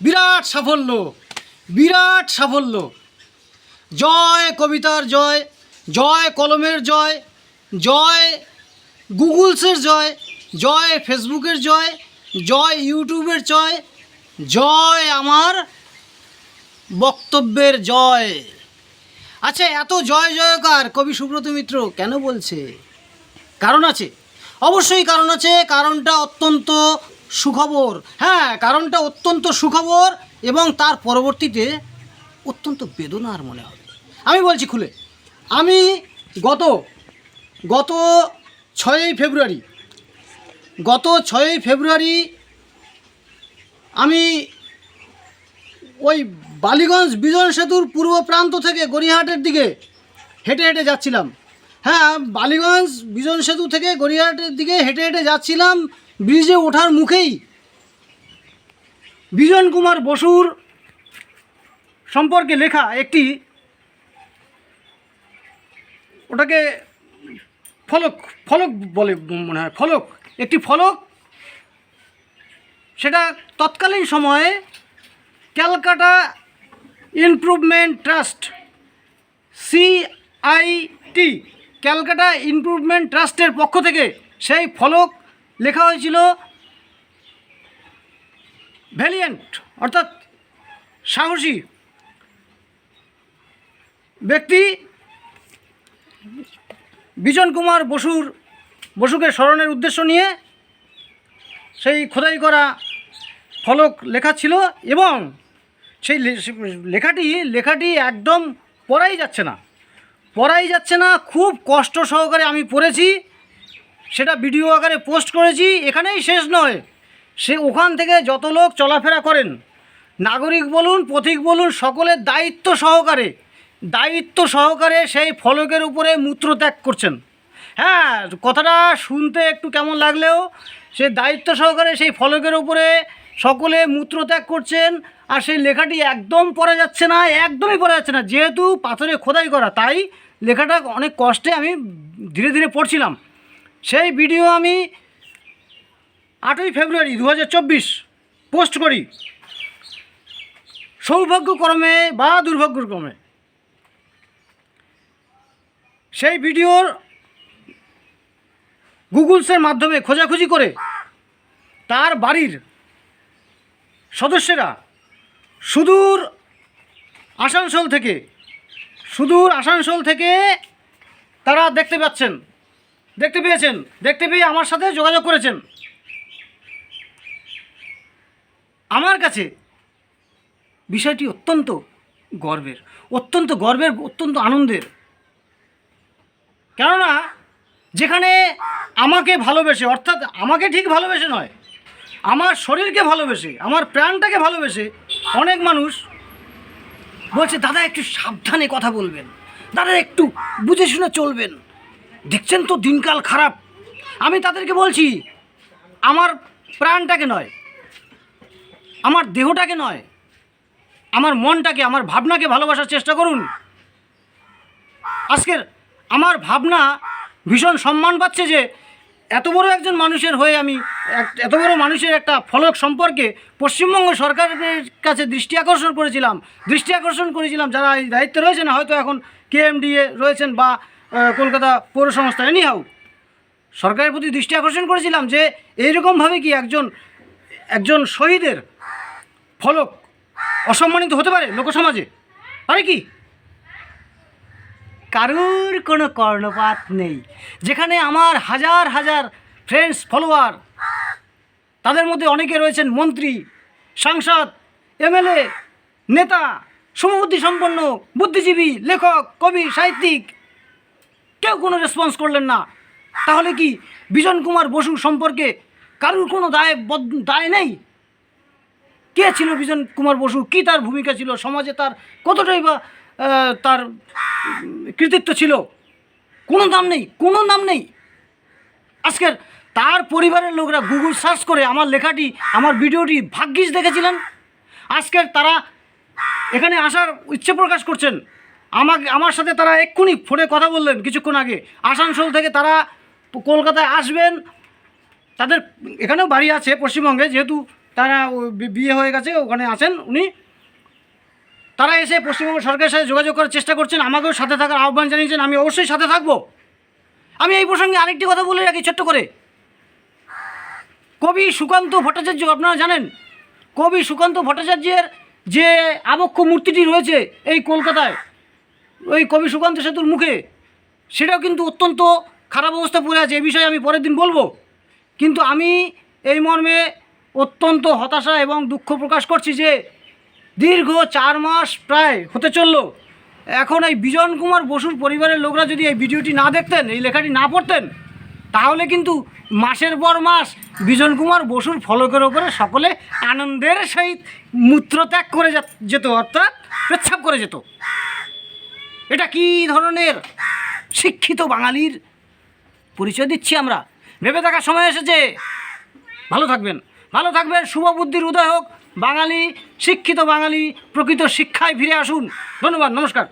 বিরাট সাফল্য বিরাট সাফল্য। জয় কবিতার জয় জয় কলমের জয় জয় গুগলসের জয় জয় ফেসবুকের জয় জয় ইউটিউবের জয় জয় আমার বক্তব্যের জয়। আচ্ছা এত জয় জয়কার কবি সুব্রত মিত্র কেন বলছে? কারণ আছে। অবশ্যই কারণ আছে, কারণটা অত্যন্ত সুখবর। হ্যাঁ কারণটা অত্যন্ত সুখবর এবং তার পরবর্তীতে অত্যন্ত বেদনার মনে হবে। আমি বলছি খুলে, আমি গত গত ছয়ই ফেব্রুয়ারি, গত ছয়ই ফেব্রুয়ারি আমি ওই বালিগঞ্জ বিজন সেতুর পূর্ব প্রান্ত থেকে গড়িয়াহাটের দিকে হেঁটে হেঁটে যাচ্ছিলাম। হ্যাঁ বালিগঞ্জ বিজন সেতু থেকে গড়িয়াহাটের দিকে হেঁটে হেঁটে যাচ্ছিলাম ব্রিজে ওঠার মুখেই বিজন কুমার বসুর সম্পর্কে লেখা একটি ওটাকে ফলক ফলক বলে মনে হয়, ফলক, একটি ফলক। সেটা তৎকালীন সময়ে Calcutta improvement trust CIT Calcutta improvement ট্রাস্টের পক্ষ থেকে সেই ফলক লেখা হয়েছিল ভ্যালিয়েন্ট, অর্থাৎ সাহসী ব্যক্তি বিজন কুমার বসুর, বসুকে স্মরণের উদ্দেশ্য নিয়ে সেই খোদাই করা ফলক লেখা ছিল এবং সেই লেখাটি লেখাটি একদম পড়াই যাচ্ছে না। পড়াই যাচ্ছে না, খুব কষ্ট সহকারে আমি পড়েছি। সেটা ভিডিও আকারে পোস্ট করেছি, এখানেই শেষ নয়। সে ওখান থেকে যত লোক চলাফেরা করেন, নাগরিক বলুন, পথিক বলুন, সকলের দায়িত্ব সহকারে দায়িত্ব সহকারে সেই ফলকের উপরে মূত্রত্যাগ করছেন। হ্যাঁ কথাটা শুনতে একটু কেমন লাগলেও, সে দায়িত্ব সহকারে সেই ফলকের উপরে সকলে মূত্রত্যাগ করছেন, আর সেই লেখাটি একদম পড়া যাচ্ছে না, একদমই পড়া যাচ্ছে না। যেহেতু পাথরে খোদাই করা, তাই লেখাটা অনেক কষ্টে আমি ধীরে ধীরে পড়ছিলাম। সেই ভিডিও আমি আটই ফেব্রুয়ারি দু হাজার চব্বিশ পোস্ট করি। সৌভাগ্যক্রমে বা দুর্ভাগ্যক্রমে। সেই ভিডিওর গুগলসের মাধ্যমে খোঁজাখুঁজি করে তার বাড়ির সদস্যরা সুদূর আসানসোল থেকে, সুদূর আসানসোল থেকে তারা দেখতে পাচ্ছেন। দেখতে পেয়েছেন, দেখতে পেয়ে আমার সাথে যোগাযোগ করেছেন। আমার কাছে বিষয়টি অত্যন্ত গর্বের অত্যন্ত গর্বের, অত্যন্ত আনন্দের। কেননা, যেখানে আমাকে ভালোবেসে, অর্থাৎ আমাকে ঠিক ভালোবেসে নয়, আমার শরীরকে ভালোবেসে, আমার প্রাণটাকে ভালোবেসে অনেক মানুষ বলছে, দাদা, একটু সাবধানে কথা বলবেন। দাদা, একটু বুঝে শুনে চলবেন। দেখছেন তো দিনকাল খারাপ। আমি তাদেরকে বলছি, আমার প্রাণটাকে নয়, আমার দেহটাকে নয়, আমার মনটাকে, আমার ভাবনাকে ভালোবাসার চেষ্টা করুন। আজকের আমার ভাবনা ভীষণ সম্মান পাচ্ছে যে এত বড় একজন মানুষের হয়ে আমি এত বড় মানুষের একটা ফলক সম্পর্কে পশ্চিমবঙ্গ সরকারের কাছে দৃষ্টি আকর্ষণ করেছিলাম, দৃষ্টি আকর্ষণ করেছিলাম, যারা এই দায়িত্বে রয়েছেন, হয়তো এখন কেএমডিএ রয়েছেন বা কলকাতা পৌর সংস্থা এনি হাউ সরকারের প্রতি দৃষ্টি আকর্ষণ করেছিলাম যে এইরকমভাবে কি একজন একজন শহীদের ফলক অসম্মানিত হতে পারে লোকসমাজে? পারে কি? কারুর কোনো কর্ণপাত নেই। যেখানে আমার হাজার হাজার ফ্রেন্ডস ফলোয়ার তাদের মধ্যে অনেকে রয়েছেন মন্ত্রী, সাংসদ, এমএলএ, নেতা সমবুদ্ধি সম্পন্ন বুদ্ধিজীবী, লেখক, কবি, সাহিত্যিক কেউ কোনো রেসপন্স করলেন না। তাহলে কি বিজন কুমার বসু সম্পর্কে কারুর কোনো দায় দায় নেই? কে ছিল বিজন কুমার বসু? কী তার ভূমিকা ছিল? সমাজে তার কতটাই বা তার কৃতিত্ব ছিল? কোনো নাম নেই, কোনো নাম নেই। আজকের তার পরিবারের লোকরা গুগল সার্চ করে আমার লেখাটি, আমার ভিডিওটি ভাগ্যিস দেখেছিলেন। আজকের তারা এখানে আসার ইচ্ছে প্রকাশ করছেন। আমাকে, আমার সাথে তারা এক্ষুনি ফোনে কথা বললেন কিছুক্ষণ আগে। আসানসোল থেকে তারা কলকাতায় আসবেন। তাদের এখানেও বাড়ি আছে পশ্চিমবঙ্গে, যেহেতু তারা বিয়ে হয়ে গেছে, ওখানে আছেন উনি। তারা এসে পশ্চিমবঙ্গ সরকারের সাথে যোগাযোগ করার চেষ্টা করছেন, আমাকেও সাথে থাকার আহ্বান জানিয়েছেন, আমি অবশ্যই সাথে থাকব। আমি এই প্রসঙ্গে আরেকটি কথা বলে রাখি ছোট্ট করে। কবি সুকান্ত ভট্টাচার্য, আপনারা জানেন? কবি সুকান্ত ভট্টাচার্যের যে আবক্ষ মূর্তিটি রয়েছে এই কলকাতায় ওই কবি সুকান্ত সেতুর মুখে। সেটাও কিন্তু অত্যন্ত খারাপ অবস্থা পড়ে আছে, এ বিষয়ে আমি পরের দিন বলব। কিন্তু আমি এই মর্মে অত্যন্ত হতাশা এবং দুঃখ প্রকাশ করছি যে দীর্ঘ চার মাস প্রায় হতে চলল। এখন এই বিজন কুমার বসুর পরিবারের লোকরা যদি এই ভিডিওটি না দেখতেন, এই লেখাটি না পড়তেন, তাহলে কিন্তু মাসের পর মাস বিজন কুমার বসুর ফলকের ওপরে সকলে আনন্দের সহিত মূত্রত্যাগ করে যেত, অর্থাৎ পেচ্ছাপ করে যেত। এটা কি ধরনের শিক্ষিত বাঙালির পরিচয় দিচ্ছি আমরা? ভেবে থাকার সময় এসেছে। ভালো থাকবেন। ভালো থাকবেন, শুভ বুদ্ধির উদয় হোক। বাঙালি, শিক্ষিত বাঙালি, প্রকৃত শিক্ষায় ফিরে আসুন। ধন্যবাদ, নমস্কার।